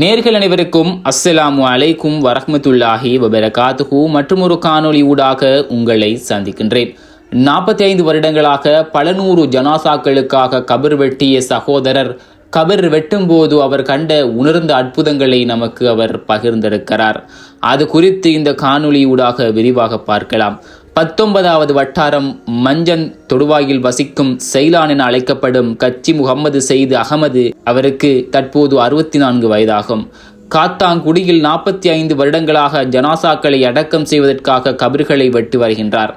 நேர்கள் அனைவருக்கும் அஸ்ஸலாமு அலைக்கும் வரஹமத்துல்லாஹி வபரகாத்துஹு மற்றும் ஒரு காணொளி ஊடாக உங்களை சந்திக்கின்றேன். நாற்பத்தி ஐந்து வருடங்களாக பல நூறு ஜனாசாக்களுக்காக கபர் வெட்டிய சகோதரர் கபர் வெட்டும்போது அவர் கண்ட உணர்ந்த அற்புதங்களை நமக்கு அவர் பகிர்ந்திருக்கிறார். அது குறித்து இந்த காணொளி ஊடாக விரிவாக பார்க்கலாம். பத்தொன்பதாவது வட்டாரம் மஞ்சன் தொடுவாயில் வசிக்கும் செயலான் என அழைக்கப்படும் கச்சி முகமது செய்து அகமது அவருக்கு தற்போது அறுபத்தி நான்கு வயதாகும். காத்தாங்குடியில் நாற்பத்தி ஐந்து வருடங்களாக ஜனாசாக்களை அடக்கம் செய்வதற்காக கபர்களை வெட்டு வருகின்றார்.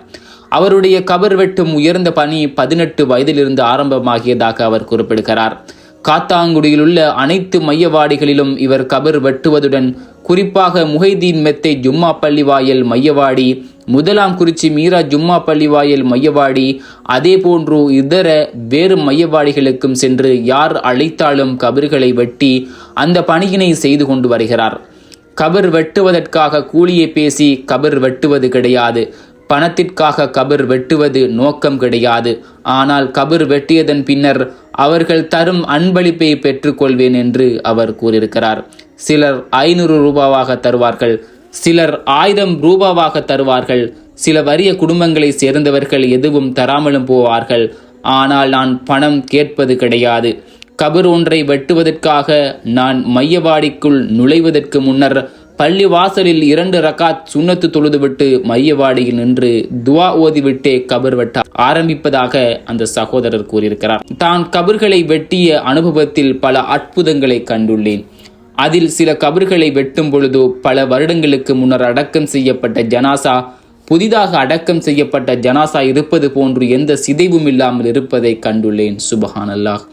அவருடைய கபர் வெட்டும் உயர்ந்த பணி பதினெட்டு வயதிலிருந்து ஆரம்பமாகியதாக அவர் குறிப்பிடுகிறார். காத்தாங்குடியில் உள்ள அனைத்து மையவாடிகளிலும் இவர் கபர் வெட்டுவதுடன் குறிப்பாக முஹைதீன் மெத்தை ஜும்மா பள்ளிவாயல் மையவாடி முதலாம் குறிச்சி மீரா ஜும்மா பள்ளிவாயல் மையவாடி அதே போன்று இதர வேறு மையவாடிகளுக்கும் சென்று யார் அழைத்தாலும் கபர்களை வெட்டி அந்த பணியினை செய்து கொண்டு வருகிறார். கபர் வெட்டுவதற்காக கூலியை பேசி கபர் வெட்டுவது கிடையாது. பணத்திற்காக கபர் வெட்டுவது நோக்கம் கிடையாது. ஆனால் கபர் வெட்டியதன் பின்னர் அவர்கள் தரும் அன்பளிப்பை பெற்றுக்கொள்வேன் என்று அவர் கூறியிருக்கிறார். சிலர் ஐநூறு ரூபாவாக தருவார்கள் சிலர் ஆயிரம் ரூபாவாக தருவார்கள். சில வறிய குடும்பங்களை சேர்ந்தவர்கள் எதுவும் தராமலும் போவார்கள். ஆனால் நான் பணம் கேட்பது கிடையாது. கபர் ஒன்றை வெட்டுவதற்காக நான் மையவாடிக்குள் நுழைவதற்கு முன்னர் பள்ளி வாசலில் இரண்டு ரகாத் சுண்ணத்து தொழுதுவிட்டு மையவாடியில் நின்று துவா ஓதிவிட்டே கபர் வெட்ட ஆரம்பிப்பதாக அந்த சகோதரர் கூறியிருக்கிறார். தான் கபர்களை வெட்டிய அனுபவத்தில் பல அற்புதங்களை கண்டுள்ளேன். அதில் சில கபர்களை வெட்டும் பொழுது பல வருடங்களுக்கு முன்னர் அடக்கம் செய்யப்பட்ட ஜனாசா புதிதாக அடக்கம் செய்யப்பட்ட ஜனாசா இருப்பது போன்று எந்த சிதைவும் இல்லாமல் இருப்பதை கண்டுள்ளேன். சுபஹான் அல்லாஹ்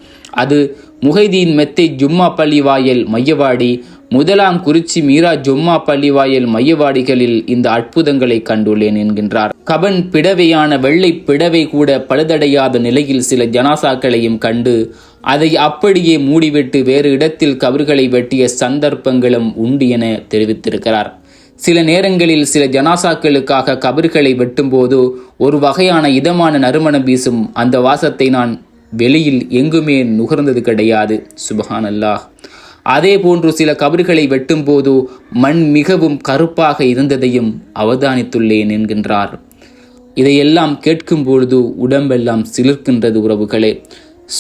அது முஹைதீன் மெத்தை ஜும்மா பள்ளி வாயல் மையவாடி முதலாம் குறிச்சி மீரா ஜும்மா பள்ளிவாயல் மையவாடிகளில் இந்த அற்புதங்களை கண்டுள்ளேன் என்கின்றார். கபன் பிடவையான வெள்ளை பிடவை கூட பழுதடையாத நிலையில் சில ஜனாசாக்களையும் கண்டு அதை அப்படியே மூடிவிட்டு வேறு இடத்தில் கபர்களை வெட்டிய சந்தர்ப்பங்களும் உண்டு என தெரிவித்திருக்கிறார். சில நேரங்களில் சில ஜனாசாக்களுக்காக கபர்களை வெட்டும்போது ஒரு வகையான இதமான நறுமணம் வீசும் அந்த வாசத்தை நான் வெளியில் எங்குமே நுகர்ந்தது கிடையாது. சுபஹான் அல்லாஹ் அதே போன்று சில கபர்களை வெட்டும்போது மண் மிகவும் கருப்பாக இருந்ததையும் அவதானித்துள்ளேன் என்கின்றார். இதையெல்லாம் கேட்கும் பொழுது உடம்பெல்லாம் சிலிர்க்கின்றது உறவுகளே.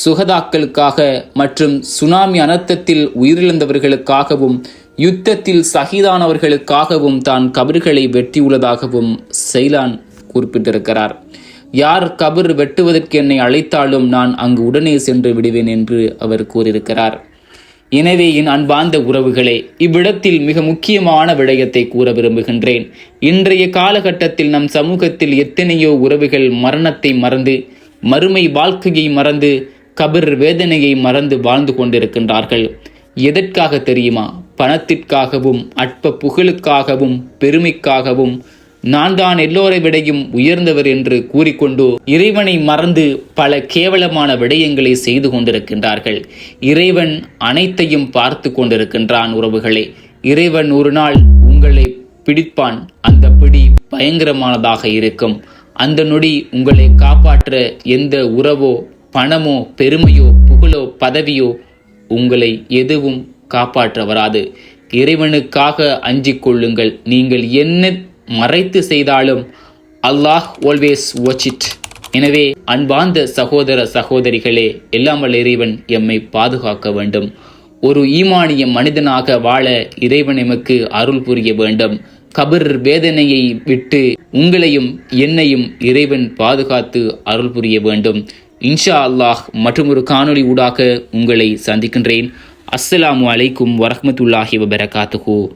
சுகதாக்களுக்காக மற்றும் சுனாமி அனர்த்தத்தில் உயிரிழந்தவர்களுக்காகவும் யுத்தத்தில் சகிதானவர்களுக்காகவும் தான் கபர்களை வெட்டியுள்ளதாகவும் செய்லான் குறிப்பிட்டிருக்கிறார். யார் கபர் வெட்டுவதற்கு என்னை அழைத்தாலும் நான் அங்கு உடனே சென்று விடுவேன் என்று அவர் கூறியிருக்கிறார். எனவே என் அன்பார்ந்த உறவுகளே இவ்விடத்தில் மிக முக்கியமான விடயத்தை கூற விரும்புகின்றேன். இன்றைய காலகட்டத்தில் நம் சமூகத்தில் எத்தனையோ உறவுகள் மரணத்தை மறந்து மறுமை வாழ்க்கையை மறந்து கபர் வேதனையை மறந்து வாழ்ந்து கொண்டிருக்கின்றார்கள். எதற்காக தெரியுமா? பணத்திற்காகவும் அற்ப புகழுக்காகவும் பெருமைக்காகவும் நான் தான் எல்லோரை விடையும் உயர்ந்தவர் என்று கூறிக்கொண்டு இறைவனை மறந்து பல கேவலமான விடயங்களை செய்து கொண்டிருக்கின்றார்கள். இறைவன் அனைத்தையும் பார்த்து கொண்டிருக்கின்றான் உறவுகளே. இறைவன் ஒரு நாள் உங்களை பிடிப்பான். அந்த பிடி பயங்கரமானதாக இருக்கும். அந்த நொடி உங்களை காப்பாற்ற எந்த உறவோ பணமோ பெருமையோ புகழோ பதவியோ உங்களை எதுவும் காப்பாற்ற வராது. இறைவனுக்காக அஞ்சிக் கொள்ளுங்கள். நீங்கள் என்ன மறைத்து செய்தாலும் அல்லாஹ் ஆல்வேஸ் வாட்ச் இட் எனவே அன்பார்ந்த சகோதர சகோதரிகளே எல்லாம் இறைவன் எம்மை பாதுகாக்க வேண்டும். ஒரு ஈமானிய மனிதனாக வாழ இறைவன் எமக்கு அருள் புரிய வேண்டும். கபர் வேதனையை விட்டு உங்களையும் என்னையும் இறைவன் பாதுகாத்து அருள் புரிய வேண்டும். இன்ஷா அல்லாஹ் மற்றொரு காணொளி ஊடாக உங்களை சந்திக்கின்றேன். அஸ்ஸலாமு அலைக்கும் வரஹ்மத்துல்லாஹி வபரகாத்துஹூ.